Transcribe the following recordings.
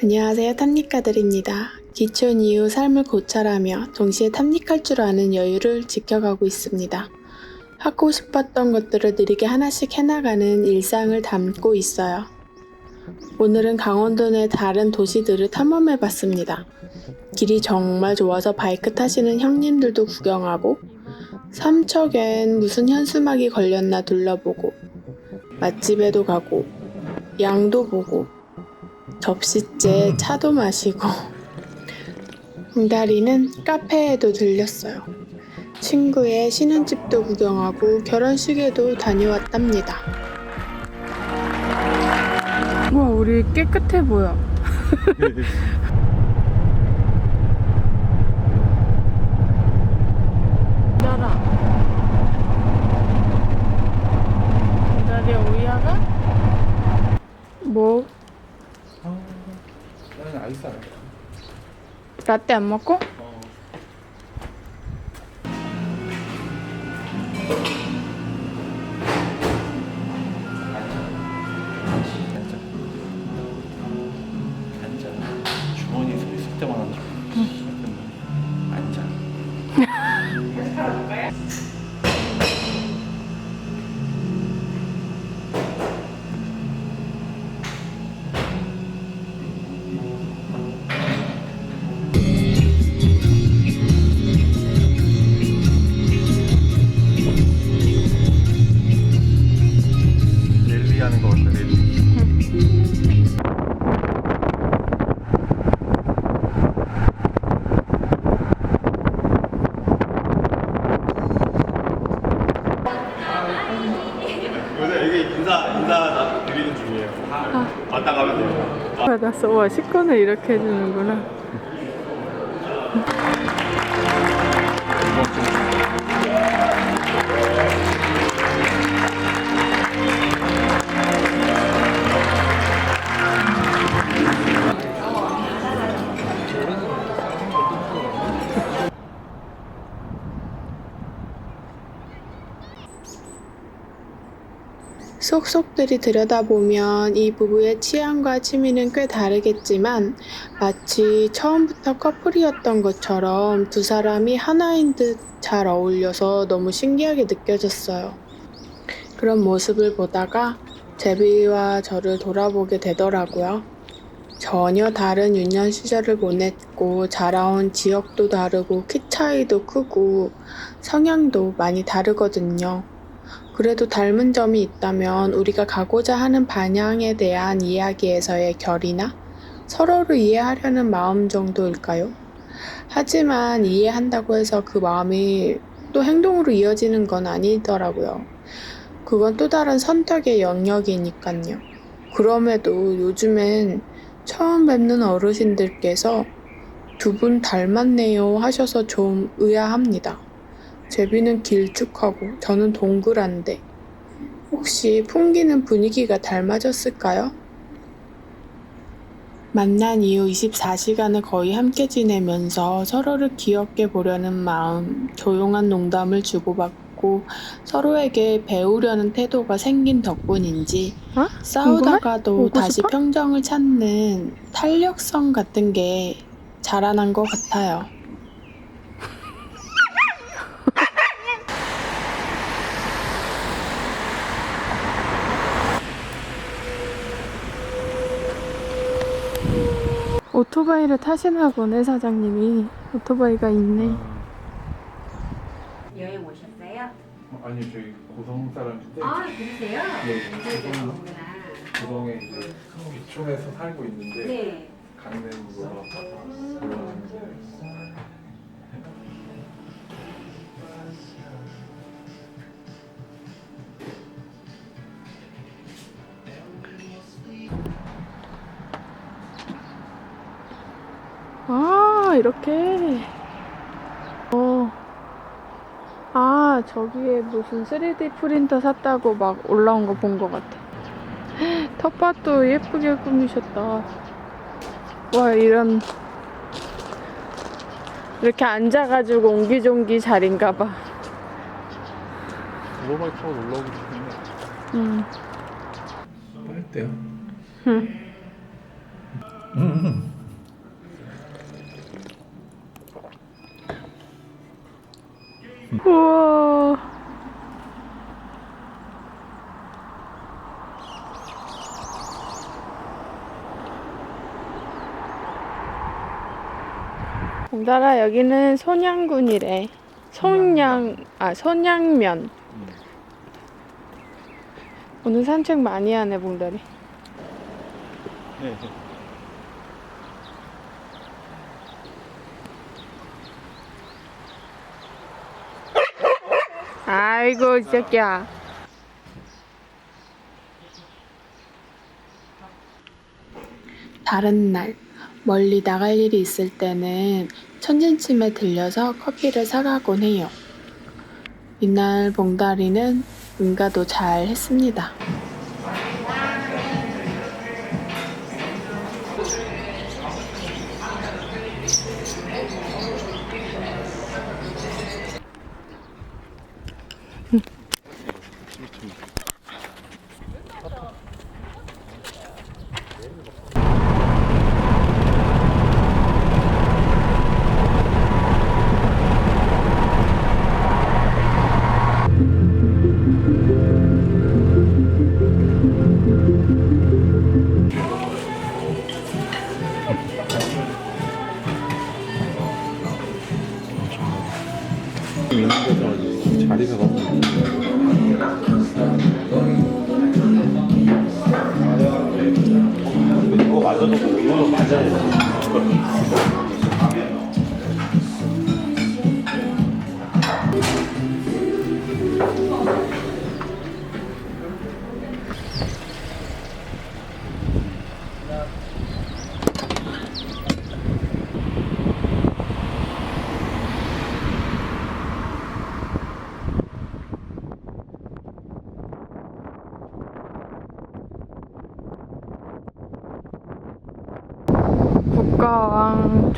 안녕하세요. 탐닉가들입니다. 기촌 이후 삶을 고찰하며 동시에 탐닉할 줄 아는 여유를 지켜가고 있습니다. 하고 싶었던 것들을 느리게 하나씩 해나가는 일상을 담고 있어요. 오늘은 강원도 내 다른 도시들을 탐험해 봤습니다. 길이 정말 좋아서 바이크 타시는 형님들도 구경하고 삼척엔 무슨 현수막이 걸렸나 둘러보고 맛집에도 가고 양도 보고 접시째 차도 마시고 홍다리는 카페에도 들렸어요. 친구의 신혼집도 구경하고 결혼식에도 다녀왔답니다. 우와 우리 깨끗해 보여. 홍달아. 홍달이 오야가? 뭐 안 해. 라떼 안 먹고? 왔다 가면 돼요. 받았어. 와, 식권을 이렇게 해주는구나. 속속들이 들여다보면 이 부부의 취향과 취미는 꽤 다르겠지만 마치 처음부터 커플이었던 것처럼 두 사람이 하나인 듯 잘 어울려서 너무 신기하게 느껴졌어요. 그런 모습을 보다가 제비와 저를 돌아보게 되더라고요. 전혀 다른 유년 시절을 보냈고 자라온 지역도 다르고 키 차이도 크고 성향도 많이 다르거든요. 그래도 닮은 점이 있다면 우리가 가고자 하는 방향에 대한 이야기에서의 결이나 서로를 이해하려는 마음 정도일까요? 하지만 이해한다고 해서 그 마음이 또 행동으로 이어지는 건 아니더라고요. 그건 또 다른 선택의 영역이니까요. 그럼에도 요즘엔 처음 뵙는 어르신들께서 두 분 닮았네요 하셔서 좀 의아합니다. 제비는 길쭉하고 저는 동그란데 혹시 풍기는 분위기가 닮아졌을까요? 만난 이후 24시간을 거의 함께 지내면서 서로를 귀엽게 보려는 마음, 조용한 농담을 주고받고 서로에게 배우려는 태도가 생긴 덕분인지 어? 싸우다가도 오고 다시? 평정을 찾는 탄력성 같은 게 자라난 것 같아요. 오토바이를 타시나 보네 사장님이 오토바이가 있네 여행 오셨어요? 아니 저희 고성 사람인데 아 그러세요? 네, 인사도 고성 오구나. 고성에 이제 기촌에서 살고 있는데 네. 강릉 놀러 갔다가 올라왔는데 이렇게 어. 아 저기에 무슨 3D 프린터 샀다고 막 올라온 거본거 같아 텃밭도 예쁘게 꾸미셨다 와 이런 이렇게 앉아가지고 옹기종기 자리인가 봐 오토바이 타고 놀러 오고 싶은데 음. 빨대요? 응. 우와. 봉달아 여기는 손양군이래. 손양 아 손양면. 오늘 산책 많이 하네 봉달이. 네. 아이고 이 새끼야. 다른 날 멀리 나갈 일이 있을 때는 천진쯤에 들려서 커피를 사가곤 해요. 이날 봉다리는 응가도 잘 했습니다.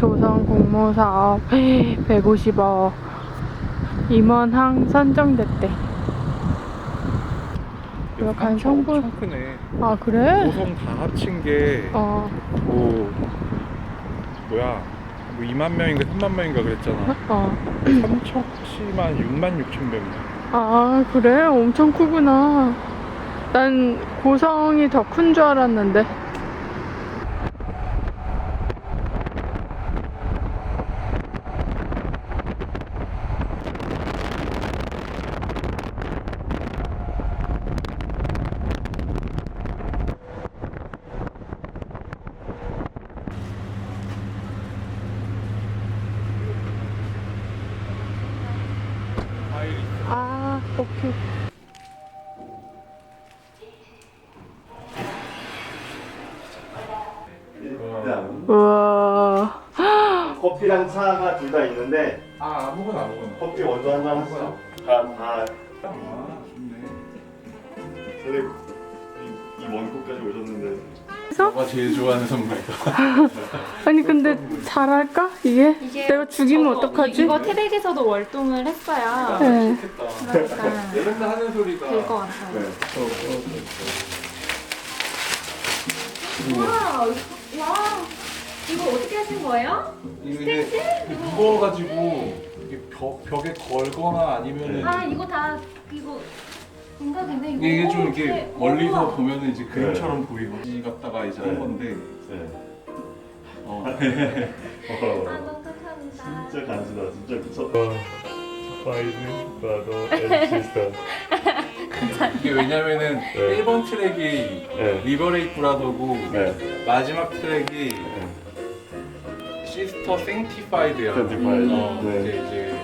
조선 공모사업 150억 임원항 선정됐대. 약간 성분- 엄청 크네. 아 그래? 고성 다 합친 게 어. 뭐 뭐야 뭐 2만 명인가 3만 명인가 그랬잖아. 어. 삼척시만 6만 6천 명. 아 그래? 엄청 크구나. 난 고성이 더 큰 줄 알았는데. 아 오케이. 우와. 커피랑 차가 둘 다 있는데 아 아무거나 아무거나. 커피 먼저 한잔 하시죠. 다다 아 좋네. 선생님 이먼 곳까지 오셨는데 너가 제일 좋아하는 선물이다. 아니 근데 잘할까 이게? 이게 내가 죽이면 저도 어떡하지? 이거 태백에서도 월동을 했어야 네. 그러니까 얘 맨날 하는 소리가. 될 것 같아요. 네. 와, 와, 이거 어떻게 하신 거예요? 이게 무거워가지고 이게 벽, 벽에 걸거나 아니면은 아, 이거 다이 이거. 이게 좀 오, 이렇게 네. 멀리서 우와. 보면은 이제 그림처럼 보이고 이 갖다가 이제 네. 한 건데 네. 어. 아, 어, 너무 감사합니다. 진짜 간지다. 진짜 미쳤다. 이게 왜냐면은 네. 1번 트랙이 네. 리버레이 브라더고 네. 마지막 트랙이 시스터 생티파이드야 Sanctified. 어, 네. 이제 이제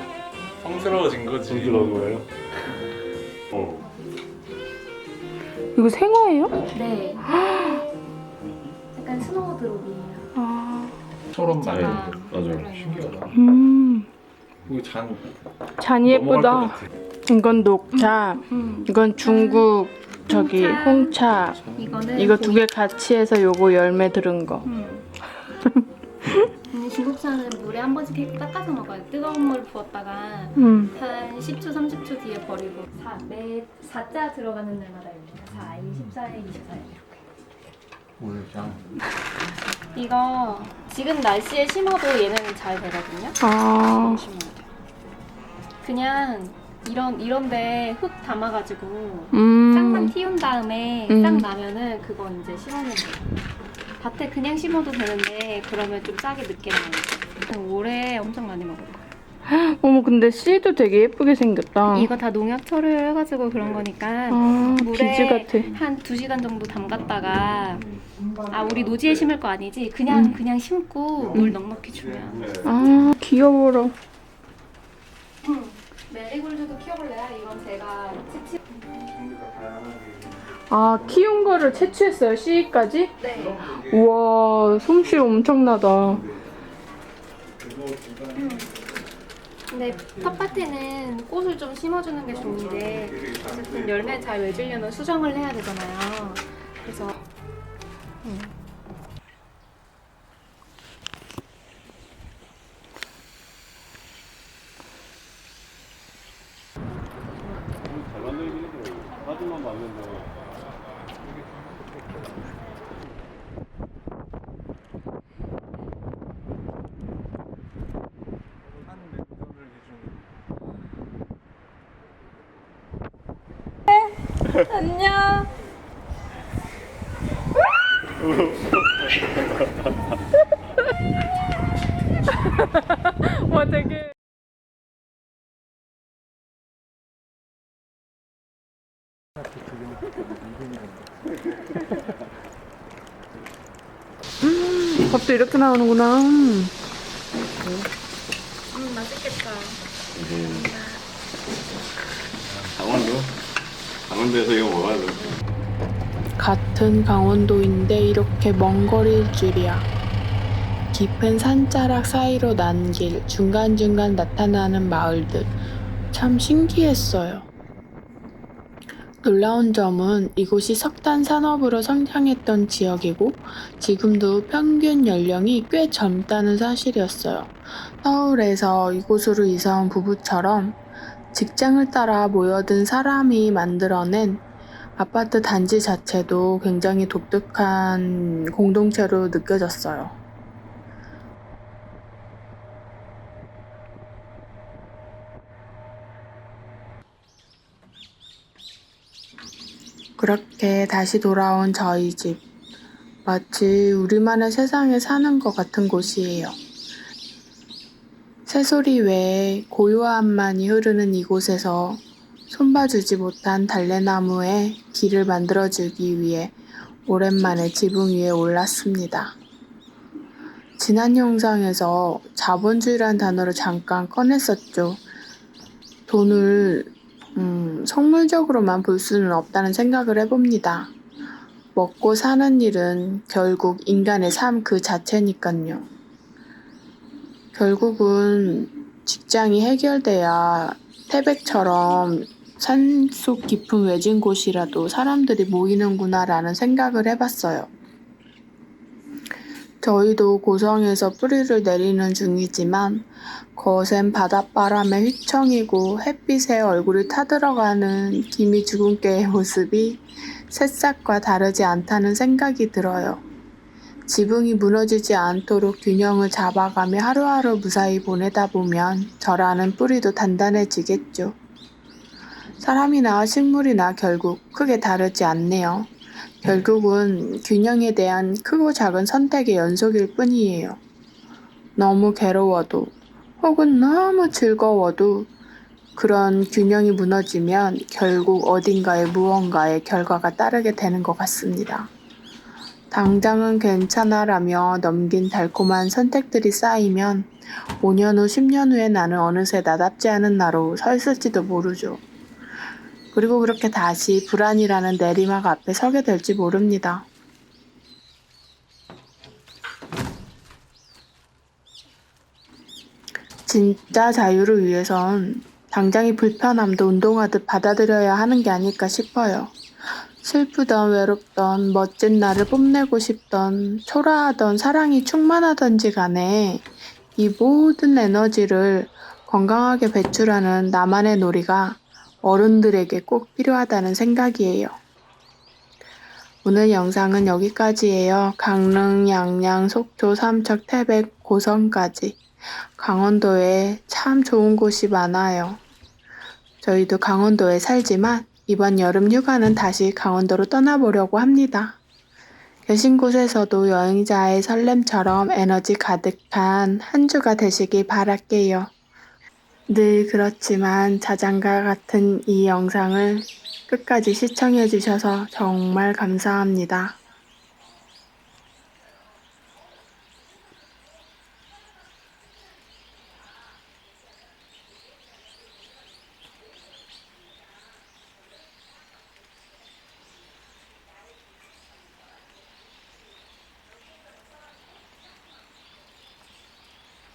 성스러워진 거지 부드러운 거예요? 이거 생화예요? 네. 약간 스노우드롭이에요. 아. 처럼 네. 많이 맞아요. 신기하다 음. 이거 잔 잔이 넘어갈 예쁘다. 같아. 이건 녹차. 음. 이건 중국 저기 홍차. 이거는 이거 두 개 같이 해서 요거 열매 들은 거. 음. 음, 중국차는 물에 한 번씩 해- 닦아서 먹어요. 뜨거운 물 부었다가 음. 한 10초, 30초 뒤에 버리고 4, 매 4자 들어가는 날마다 입니다. 4, 24에 24에 이렇게. 뭘 그냥 이거 지금 날씨에 심어도 얘는 잘 되거든요. 아, 심어도 돼. 그냥 이런 이런데 흙 담아가지고 싹만 음, 틔운 다음에 음. 싹 나면은 그거 이제 심으면 돼요. 밭에 그냥 심어도 되는데 그러면 좀 싹이 늦게 나요. 올해 엄청 많이 먹을 거예요. 어머, 근데 씨도 되게 예쁘게 생겼다. 이거 다 농약 처리를 해가지고 그런 거니까 아, 물에 같아. 한 2시간 정도 담갔다가 아 우리 노지에 심을 거 아니지? 그냥 음. 그냥 심고 물 넉넉히 주면 아, 귀여워라. 메리골드도 키워볼래요? 이건 제가 아, 키운 거를 채취했어요, 씨까지? 네. 우와, 솜씨 엄청나다. 근데 텃밭에는 꽃을 좀 심어주는 게 좋은데 어쨌든 열매 잘 맺으려면 수정을 해야 되잖아요. 그래서 잘 만들긴 했더라고. 사진만 봤는데. 안녕. 와, 되게. 음, 밥도 이렇게 나오는구나. 음 맛있겠다. 강원도? 강원도에서 이거 돼. 같은 강원도인데 이렇게 먼 거리일 줄이야. 깊은 산자락 사이로 난 길, 중간중간 나타나는 마을들. 참 신기했어요. 놀라운 점은 이곳이 석탄 산업으로 성장했던 지역이고 지금도 평균 연령이 꽤 젊다는 사실이었어요. 서울에서 이곳으로 이사 온 부부처럼 직장을 따라 모여든 사람이 만들어낸 아파트 단지 자체도 굉장히 독특한 공동체로 느껴졌어요. 그렇게 다시 돌아온 저희 집. 마치 우리만의 세상에 사는 것 같은 곳이에요. 새소리 외에 고요함만이 흐르는 이곳에서 손봐주지 못한 달래나무에 길을 만들어주기 위해 오랜만에 지붕 위에 올랐습니다. 지난 영상에서 자본주의란 단어를 잠깐 꺼냈었죠. 돈을 음, 성물적으로만 볼 수는 없다는 생각을 해봅니다. 먹고 사는 일은 결국 인간의 삶 그 자체니까요. 결국은 직장이 해결돼야 태백처럼 산속 깊은 외진 곳이라도 사람들이 모이는구나라는 생각을 해봤어요. 저희도 고성에서 뿌리를 내리는 중이지만 거센 바닷바람에 휘청이고 햇빛에 얼굴이 타들어가는 기미 주근깨의 모습이 새싹과 다르지 않다는 생각이 들어요. 지붕이 무너지지 않도록 균형을 잡아가며 하루하루 무사히 보내다 보면 저라는 뿌리도 단단해지겠죠. 사람이나 식물이나 결국 크게 다르지 않네요. 결국은 균형에 대한 크고 작은 선택의 연속일 뿐이에요. 너무 괴로워도 혹은 너무 즐거워도 그런 균형이 무너지면 결국 어딘가에 무언가의 결과가 따르게 되는 것 같습니다. 당장은 괜찮아라며 넘긴 달콤한 선택들이 쌓이면 5년 후, 10년 후에 나는 어느새 나답지 않은 나로 서 있을지도 모르죠. 그리고 그렇게 다시 불안이라는 내리막 앞에 서게 될지 모릅니다. 진짜 자유를 위해선 당장의 불편함도 운동하듯 받아들여야 하는 게 아닐까 싶어요. 슬프던 외롭던 멋진 나를 뽐내고 싶던 초라하던 사랑이 충만하던지 간에 이 모든 에너지를 건강하게 배출하는 나만의 놀이가 어른들에게 꼭 필요하다는 생각이에요. 오늘 영상은 여기까지예요. 강릉, 양양, 속초, 삼척, 태백, 고성까지. 강원도에 참 좋은 곳이 많아요. 저희도 강원도에 살지만 이번 여름 휴가는 다시 강원도로 떠나보려고 합니다. 계신 곳에서도 여행자의 설렘처럼 에너지 가득한 한 주가 되시길 바랄게요. 늘 그렇지만 자장가 같은 이 영상을 끝까지 시청해 주셔서 정말 감사합니다.